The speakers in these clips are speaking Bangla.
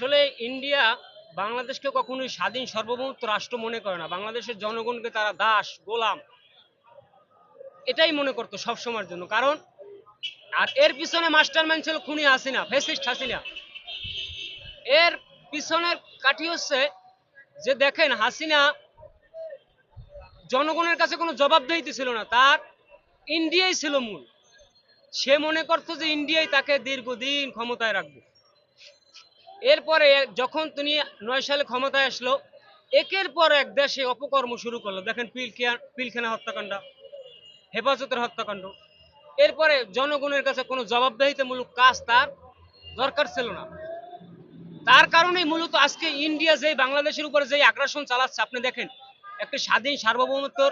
আসলে ইন্ডিয়া বাংলাদেশকে কখনোই স্বাধীন সার্বভৌমত্ব রাষ্ট্র মনে করে না। বাংলাদেশের জনগণকে তারা দাস, গোলাম এটাই মনে করতো সবসময়ের জন্য। কারণ আর এর পিছনে মাস্টারমাইন্ড ছিল খুনি হাসিনা ফেসিস্ট হাসিনা। এর পিছনের কাঠি হচ্ছে যে দেখেন হাসিনা জনগণের কাছে কোনো জবাবদিহিতে ছিল না, তার ইন্ডিয়াই ছিল মূল। সে মনে করতো যে ইন্ডিয়াই তাকে দীর্ঘদিন ক্ষমতায় রাখবে। এরপরে যখন তিনি নয় সালে ক্ষমতায় আসলো, একের পর এক দেশে অপকর্ম শুরু করল। দেখেন পিলখিয়া পিলখানা হত্যাকাণ্ড, হেফাজতের হত্যাকাণ্ড। এরপরে জনগণের কাছে কোনো জবাবদিহিতামূলক কাজ তার দরকার ছিল না। তার কারণেই মূলত আজকে ইন্ডিয়া যেই বাংলাদেশের উপরে যেই আগ্রাসন চালাচ্ছে, আপনি দেখেন, একটা স্বাধীন সার্বভৌমত্বর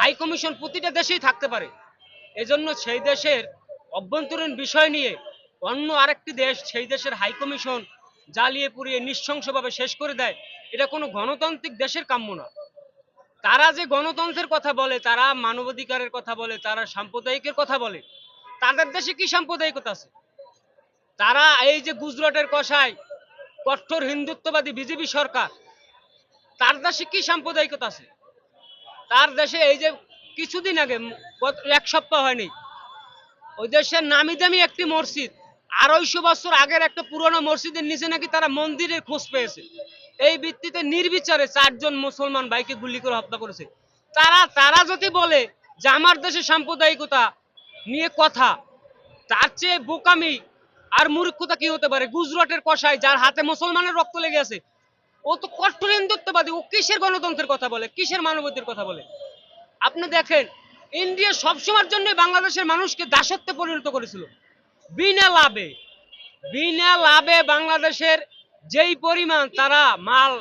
হাই কমিশন প্রতিটা দেশেই থাকতে পারে। এজন্য সেই দেশের অভ্যন্তরীণ বিষয় নিয়ে অন্য আরেকটি দেশ, সেই দেশের হাই কমিশন জ্বালিয়ে পুড়িয়ে নৃশংসভাবে শেষ করে দেয়, এটা কোনো গণতান্ত্রিক দেশের কাম্য না। তারা যে গণতন্ত্রের কথা বলে, তারা মানবাধিকারের কথা বলে, তারা সাম্প্রদায়িকের কথা বলে, তাদের দেশে কি সাম্প্রদায়িকতা আছে? তারা এই যে গুজরাটের কষায় কঠোর হিন্দুত্ববাদী বিজেপি সরকার, তার দেশে কি সাম্প্রদায়িকতা আছে? তার দেশে এই যে কিছুদিন আগে, এক সপ্তাহ হয়নি, ওই দেশের নামি দামি একটি মসজিদ আড়াইশো বছর আগের একটা পুরনো মসজিদের নিচে নাকি তারা মন্দিরের খোঁজ পেয়েছে। এই ভিত্তিতে নির্বিচারে চারজন মুসলমান ভাইকে গুলি করে হত্যা করেছে। তারা তারা যদি বলে যে আমার দেশে সাম্প্রদায়িকতা নিয়ে কথা, তার চেয়ে বোকামি আর মূর্খতা কি হতে পারে? গুজরাটের কষায় যার হাতে মুসলমানের রক্ত লেগে আছে, ও তো কঠোর হিন্দুত্ববাদী, ও কিসের গণতন্ত্রের কথা বলে? কিসের মানবতার কথা বলে? আপনি দেখেন, ইন্ডিয়া সবসময়ের জন্য বাংলাদেশের মানুষকে দাসত্বে পরিণত করেছিল। বিনা লাভে বিনা লাভে বাংলাদেশের যেই পরিমাণ তারা মাল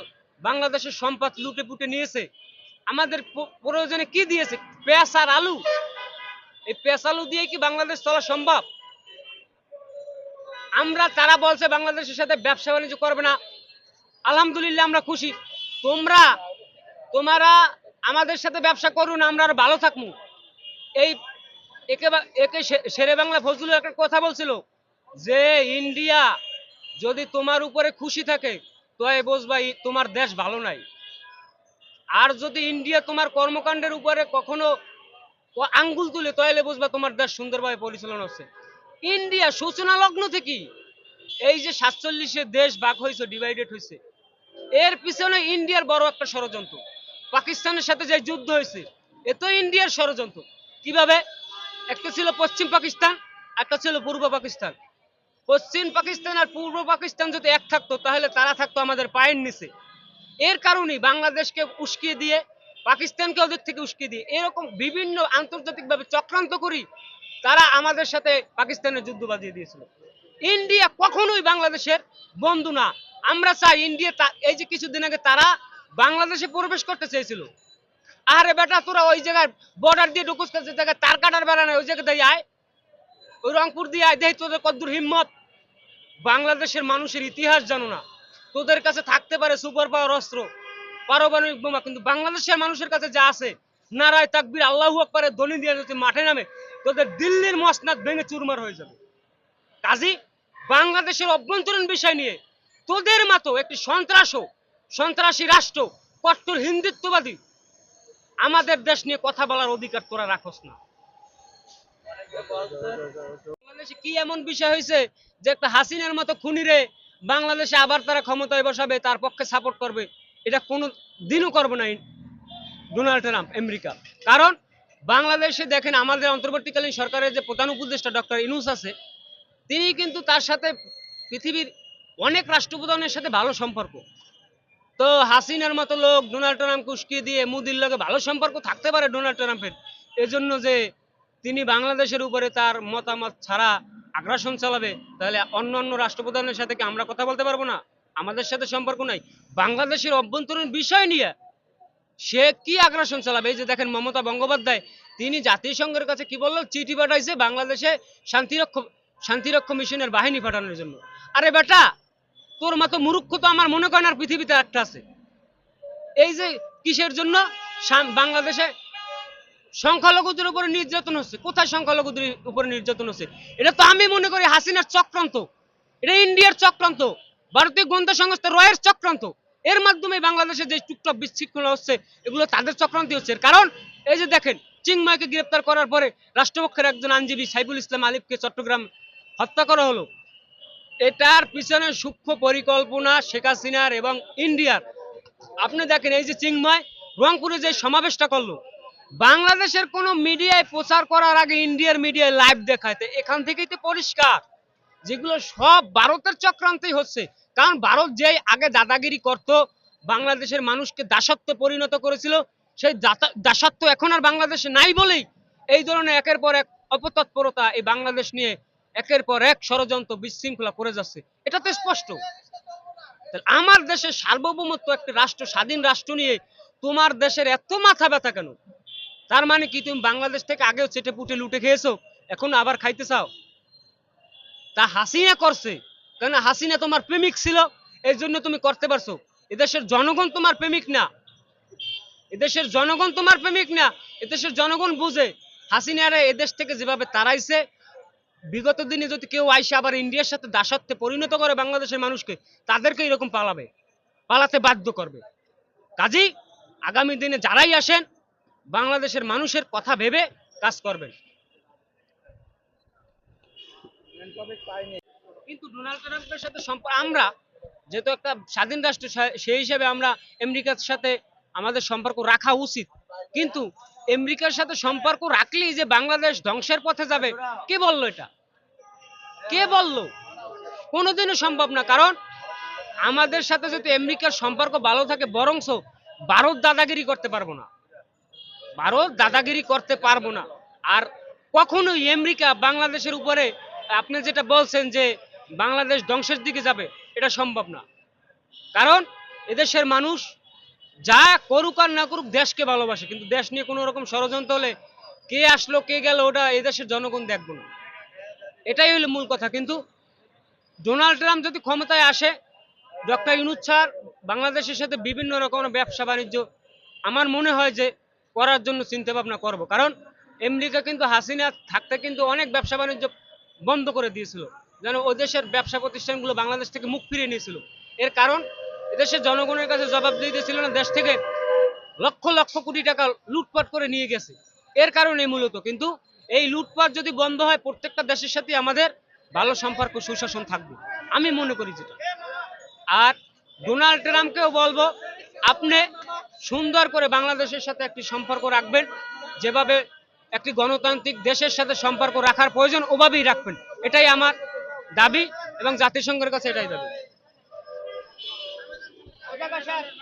বাংলাদেশের সম্পদ লুটে পুটে নিয়েছে, আমাদের প্রয়োজনে কি দিয়েছে? পেঁয়াজ আর আলু। এই পেঁয়াজ আলু দিয়ে কি বাংলাদেশ চলা সম্ভব? আমরা, তারা বলছে বাংলাদেশের সাথে ব্যবসা বাণিজ্য করবে না। আলহামদুলিল্লাহ আমরা খুশি। তোমরা তোমরা আমাদের সাথে ব্যবসা করুন আমরা আর ভালো থাকব। এই একে একে শেরে বাংলা ফজলুল একটা কথা বলছিল যে ইন্ডিয়া যদি তোমার উপরে খুশি থাকে তো এ বুঝবা তোমার দেশ ভালো নাই। আর যদি ইন্ডিয়া তোমার কর্মকাণ্ডের উপরে কখনো আঙ্গুল তুলে তাহলে বুঝবা তোমার দেশ সুন্দরভাবে পরিচালনা হচ্ছে। ইন্ডিয়া সূচনা লগ্ন থেকে এই যে সাতচল্লিশে দেশ ভাগ হয়েছে ডিভাইডেড হয়েছে, এর পিছনে ইন্ডিয়ার বড় একটা ষড়যন্ত্র। পাকিস্তানের সাথে যে যুদ্ধ হয়েছে, এ তো ইন্ডিয়ার ষড়যন্ত্র। কীভাবে? একটা ছিল পশ্চিম পাকিস্তান, একটা ছিল পূর্ব পাকিস্তান। পশ্চিম পাকিস্তান আর পূর্ব পাকিস্তান যদি এক থাকতো, তাহলে তারা থাকতো আমাদের পায়ের নিচে। এর কারণেই বাংলাদেশকে উস্কিয়ে দিয়ে পাকিস্তানকে ওদের থেকে উস্কিয়ে দিয়ে, এরকম বিভিন্ন আন্তর্জাতিকভাবে চক্রান্ত করি তারা আমাদের সাথে পাকিস্তানের যুদ্ধ বাজিয়ে দিয়েছিল। ইন্ডিয়া কখনোই বাংলাদেশের বন্ধু না। আমরা চাই ইন্ডিয়া এই যে কিছুদিন আগে তারা বাংলাদেশে প্রবেশ করতে চেয়েছিল আরে বেটা, তোরা ওই জায়গায় বর্ডার দিয়ে ঢুকুস যে জায়গায় তার কাটার বেড়া নাই, ওই জায়গায় দিয়ে আয়। ওই রংপুর দিয়ে আয় দেখ তোদের কদ্দুর হিম্মত। বাংলাদেশের মানুষের ইতিহাস জানো না। তোদের কাছে থাকতে পারে সুপার পাওয়ার অস্ত্র, পারমাণবিক বোমা, কিন্তু বাংলাদেশের মানুষের কাছে যা আছে, নারায় তাকবির, আল্লাহু আকবারের ধ্বনি দিয়ে যদি মাঠে নামে, তোদের দিল্লির মসনাদ ভেঙে চুরমার হয়ে যাবে। কাজী, বাংলাদেশের অভ্যন্তরীণ বিষয় নিয়ে তোদের মতো একটি সন্ত্রাস সন্ত্রাসী রাষ্ট্র, কট্টর হিন্দুত্ববাদী আমাদের দেশ নিয়ে কথা বলার অধিকার তোরা রাখস না। বাংলাদেশে কি এমন বিষয় হয়েছে যে একটা হাসিনার মতো খুনিরে বাংলাদেশে আবার তারা ক্ষমতায় বসাবে, তার পক্ষে সাপোর্ট করবে? এটা কোনো দিনও করবে না ডোনাল্ড ট্রাম্প, আমেরিকা। কারণ বাংলাদেশে দেখেন, আমাদের অন্তর্বর্তীকালীন সরকারের যে প্রধান উপদেষ্টা ডক্টর ইনুস আছে, তিনি কিন্তু তার সাথে পৃথিবীর অনেক রাষ্ট্রপ্রধানের সাথে ভালো সম্পর্ক। তো হাসিনার মতো লোক ডোনাল্ড ট্রাম্পকে উস্কিয়ে দিয়ে মুদির লগে ভালো সম্পর্ক থাকতে পারে ডোনাল্ড ট্রাম্পের। এজন্য যে তিনি বাংলাদেশের উপরে তার মতামত ছাড়া আগ্রাসন চালাবে, তাহলে অন্য অন্য রাষ্ট্রপ্রধানের সাথে কি আমরা কথা বলতে পারব না? আমাদের সাথে সম্পর্ক নাই। বাংলাদেশের অভ্যন্তরীণ বিষয় নিয়ে সে কি আগ্রাসন চালাবে? এই যে দেখেন মমতা বন্দ্যোপাধ্যায়, তিনি জাতিসংঘের কাছে কি বলল? চিঠি পাঠাইছে বাংলাদেশে শান্তিরক্ষক শান্তিরক্ষক মিশনের বাহিনী পাঠানোর জন্য। আরে বেটা তোর মতো মূর্খ তো আমার মনে করেন আর পৃথিবীতে একটা আছে। এই যে কিসের জন্য? বাংলাদেশে সংখ্যালঘুদের উপরে নির্যাতন হচ্ছে। কোথায় সংখ্যালঘুদের উপরে নির্যাতন হচ্ছে? এটা তো আমি মনে করি হাসিনার চক্রান্ত। এটা ইন্ডিয়ার চক্রান্ত। ভারতীয় গোয়েন্দা সংস্থা রয়ের চক্রান্ত। এর মাধ্যমে বাংলাদেশে যে টুকটাক বিশৃঙ্খলা হচ্ছে, এগুলো তাদের চক্রান্তি হচ্ছে। কারণ, এই যে দেখেন চিংময়কে গ্রেপ্তার করার পরে রাষ্ট্রপক্ষের একজন আইনজীবী সাইফুল ইসলাম আলিফকে চট্টগ্রাম হত্যা করা হলো। এটার পিছনে সূক্ষ্ম পরিকল্পনা শেখ হাসিনার এবং ইন্ডিয়ার। আপনি দেখেন এই যে চিংময় রংপুরে যে সমাবেশটা করল, বাংলাদেশের কোনো মিডিয়ায় প্রচার করার আগে ইন্ডিয়ার মিডিয়ায় লাইভ দেখায় এখান থেকেই তো পরিষ্কার। যেগুলো সব ভারতের চক্রান্তই হচ্ছে। কারণ ভারত যে আগে দাদাগিরি করত, বাংলাদেশের মানুষকে দাসত্বে পরিণত করেছিল, সেই দাসত্ব এখন আর বাংলাদেশে নাই বলেই এই ধরনের একের পর এক অপতৎপরতা এই বাংলাদেশ নিয়ে একের পর এক ষড়যন্ত্র বিশৃঙ্খলা করে যাচ্ছে। এটা তো স্পষ্ট। আমার দেশের সার্বভৌমত্ব একটা রাষ্ট্র, স্বাধীন রাষ্ট্র নিয়ে তোমার দেশের এত মাথা ব্যথা কেন? তার মানে কি তুমি বাংলাদেশ থেকে আগেও চেটে পুটে লুটে খেয়েছো, এখন আবার খাইতে চাও? তা হাসিনা করছে কেন হাসিনা তোমার প্রেমিক ছিল এই জন্য তুমি করতে পারছ। এদেশের জনগণ তোমার প্রেমিক না। এদেশের জনগণ তোমার প্রেমিক না। এদেশের জনগণ বুঝে হাসিনারা এদেশ থেকে যেভাবে তাড়াইছে বিগত দিনে যদি কেউ আইসে আবার ইন্ডিয়ার সাথে দাসত্বে পরিণত করে বাংলাদেশের মানুষকে, তাদেরকে এরকম পালাবে, পালাতে বাধ্য করবে। কাজেই আগামী দিনে যারাই আসেন, বাংলাদেশের মানুষের কথা ভেবে কাজ করবেন। কিন্তু ডোনাল্ড ট্রাম্পের সাথে আমরা যেহেতু একটা স্বাধীন রাষ্ট্র সেই হিসেবে আমরা আমেরিকার সাথে আমাদের সম্পর্ক রাখা উচিত। কিন্তু আমেরিকার সাথে সম্পর্ক রাখলেই যে বাংলাদেশ ধ্বংসের পথে যাবে, কে বলল এটা? কে বলল? কোনোদিনও সম্ভব না, কারণ আমাদের সাথে যদি আমেরিকার সম্পর্ক ভালো থাকে বরংস ভারত দাদাগিরি করতে পারব না। ভারত দাদাগিরি করতে পারব না। আর কখনোই আমেরিকা বাংলাদেশের উপরে, আপনি যেটা বলছেন যে বাংলাদেশ ধ্বংসের দিকে যাবে, এটা সম্ভব না। কারণ এদেশের মানুষ যা করুক আর না করুক দেশকে ভালোবাসে, কিন্তু দেশ নিয়ে কোনো রকম ষড়যন্ত্র হলে কে আসলো, কে গেল, ওটা এদেশের জনগণ দেখব না। এটাই হলো মূল কথা, কিন্তু ডোনাল্ড ট্রাম্প যদি ক্ষমতায় আসে, ডক্টর ইউনুস স্যার বাংলাদেশের সাথে বিভিন্ন রকমের ব্যবসা বাণিজ্য, আমার মনে হয় যে করার জন্য চিন্তা ভাবনা করব। কারণ আমেরিকা কিন্তু হাসিনা থাকতে কিন্তু অনেক ব্যবসা বাণিজ্য বন্ধ করে দিয়েছিল, যেন ও দেশের ব্যবসা প্রতিষ্ঠানগুলো বাংলাদেশ থেকে মুখ ফিরিয়ে নিয়েছিল। এর কারণ এদেশের জনগণের কাছে জবাব দিয়ে দিয়েছিল না, দেশ থেকে লক্ষ লক্ষ কোটি টাকা লুটপাট করে নিয়ে গেছে। এর কারণে মূলত, কিন্তু এই লুটপাট যদি বন্ধ হয়, প্রত্যেকটা দেশের সাথে আমাদের ভালো সম্পর্ক, সুশাসন থাকবে। আমি মনে করি যেটা। আর ডোনাল্ড ট্রাম্পকেও বলব, আপনি সুন্দর করে বাংলাদেশের সাথে একটি সম্পর্ক রাখবেন। যেভাবে একটি গণতান্ত্রিক দেশের সাথে সম্পর্ক রাখার প্রয়োজন, ওভাবেই রাখবেন। এটাই আমার দাবি এবং জাতিসংঘের কাছে এটাই দাবি। Hoca Başar.